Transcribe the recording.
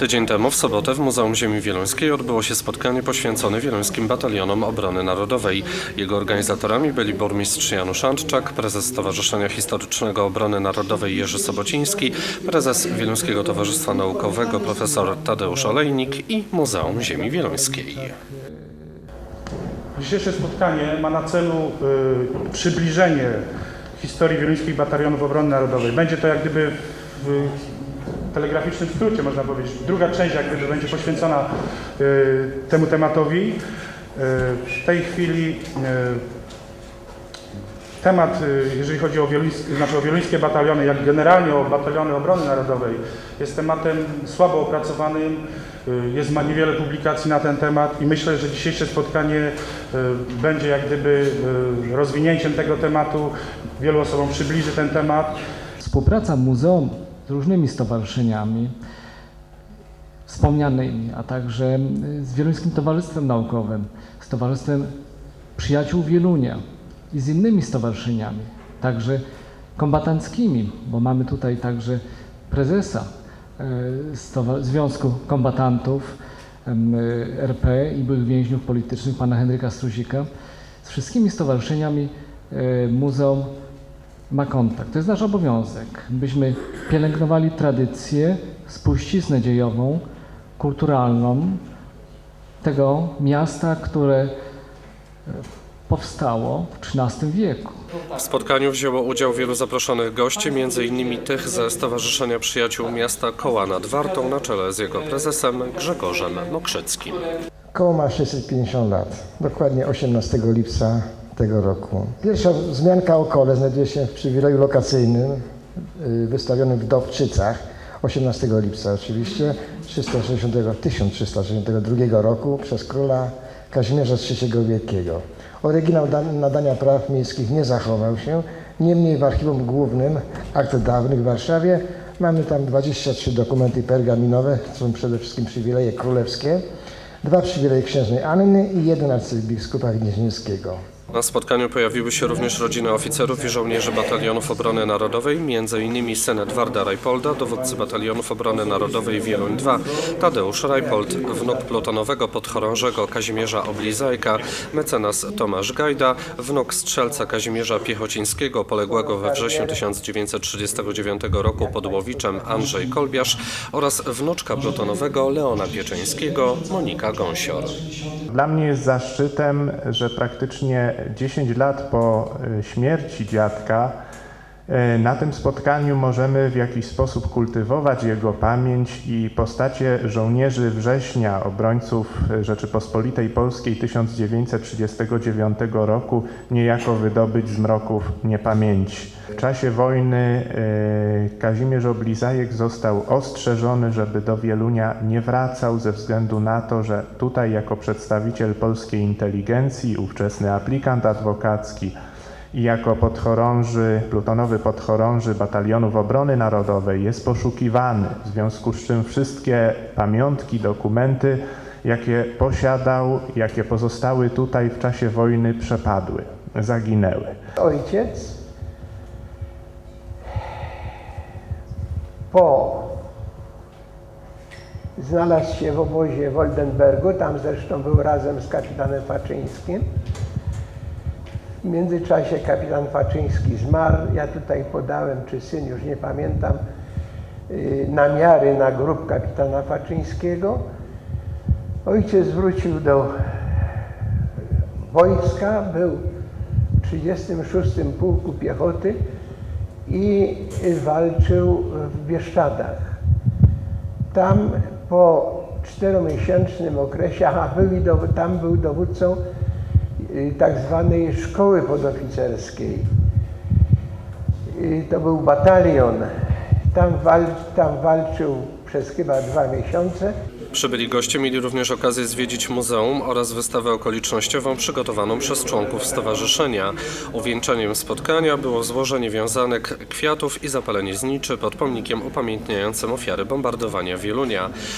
Tydzień temu, w sobotę, w Muzeum Ziemi Wieluńskiej odbyło się spotkanie poświęcone wieluńskim batalionom obrony narodowej. Jego organizatorami byli burmistrz Janusz Antczak, prezes Stowarzyszenia Historycznego Obrony Narodowej Jerzy Sobociński, prezes Wieluńskiego Towarzystwa Naukowego profesor Tadeusz Olejnik i Muzeum Ziemi Wieluńskiej. Dzisiejsze spotkanie ma na celu y, przybliżenie historii wieluńskich batalionów obrony narodowej. Będzie to jak gdyby w telegraficznym skrócie, można powiedzieć. Druga część jak gdyby będzie poświęcona y, temu tematowi. Y, w tej chwili y, temat, y, jeżeli chodzi o, znaczy o wieluńskie bataliony, jak generalnie o bataliony obrony narodowej, jest tematem słabo opracowanym. Y, Jest ma niewiele publikacji na ten temat i myślę, że dzisiejsze spotkanie y, będzie jak gdyby rozwinięciem tego tematu. Wielu osobom przybliży ten temat. Współpraca muzeum różnymi stowarzyszeniami wspomnianymi, a także y, z Wieluńskim Towarzystwem Naukowym, z Towarzystwem Przyjaciół Wielunia i z innymi stowarzyszeniami, także kombatanckimi, bo mamy tutaj także prezesa Stowa- Związku Kombatantów y, RP i byłych więźniów politycznych, pana Henryka Struzika. Z wszystkimi stowarzyszeniami muzeum ma kontakt. To jest nasz obowiązek, byśmy pielęgnowali tradycję, spuściznę dziejową, kulturalną tego miasta, które e, powstało w XIII wieku. W spotkaniu wzięło udział wielu zaproszonych gości, m.in. tych ze Stowarzyszenia Przyjaciół Miasta Koła nad Wartą na czele z jego prezesem Grzegorzem Mokrzyckim. Koło ma 650 lat, dokładnie 18 lipca tego roku. Pierwsza wzmianka o kole znajduje się w przywileju lokacyjnym y, wystawionym w Dobczycach 18 lipca oczywiście 360, 1362 roku przez króla Kazimierza III Wielkiego. Oryginał da- nadania praw miejskich nie zachował się, niemniej w archiwum głównym akt dawnych w Warszawie mamy tam 23 dokumenty pergaminowe, są przede wszystkim przywileje królewskie, dwa przywileje księżnej Anny i jeden arcybiskupa Gnieźnieńskiego. Na spotkaniu pojawiły się również rodziny oficerów i żołnierzy Batalionów Obrony Narodowej, m.in. syn Edwarda Rajpolda, dowódcy Batalionów Obrony Narodowej Wieluń II, Tadeusz Rajpold, wnuk plutonowego podchorążego Kazimierza Oblizajka, mecenas Tomasz Gajda, wnuk strzelca Kazimierza Piechocińskiego, poległego we wrześniu 1939 roku pod Łowiczem Andrzej Kolbiarz oraz wnuczka plutonowego Leona Pieczyńskiego, Monika Gąsior. Dla mnie jest zaszczytem, że praktycznie 10 lat po y, śmierci dziadka na tym spotkaniu możemy w jakiś sposób kultywować jego pamięć i postacie żołnierzy września, obrońców Rzeczypospolitej Polskiej 1939 roku niejako wydobyć z mroków niepamięci. W czasie wojny y, Kazimierz Oblizajek został ostrzeżony, żeby do Wielunia nie wracał ze względu na to, że tutaj jako przedstawiciel polskiej inteligencji, ówczesny aplikant adwokacki i jako podchorąży, plutonowy podchorąży batalionów obrony narodowej jest poszukiwany, w związku z czym wszystkie pamiątki, dokumenty, jakie posiadał, jakie pozostały tutaj w czasie wojny przepadły, zaginęły. Ojciec po znalazł się w obozie w tam zresztą był razem z kapitanem Faczyńskim. W międzyczasie kapitan Faczyński zmarł. Ja tutaj podałem, czy syn, już nie pamiętam, yy, namiary na grób kapitana Faczyńskiego. Ojciec wrócił do wojska, był w 36 Pułku Piechoty i walczył w Bieszczadach. Tam po czteromiesięcznym okresie, aha, był tam był dowódcą y, tak zwanej szkoły podoficerskiej. Y, To był batalion. Tam, wal, tam walczył przez chyba dwa miesiące. Przybyli goście mieli również okazję zwiedzić muzeum oraz wystawę okolicznościową przygotowaną przez członków stowarzyszenia. Uwieńczeniem spotkania było złożenie wiązanek kwiatów i zapalenie zniczy pod pomnikiem upamiętniającym ofiary bombardowania Wielunia.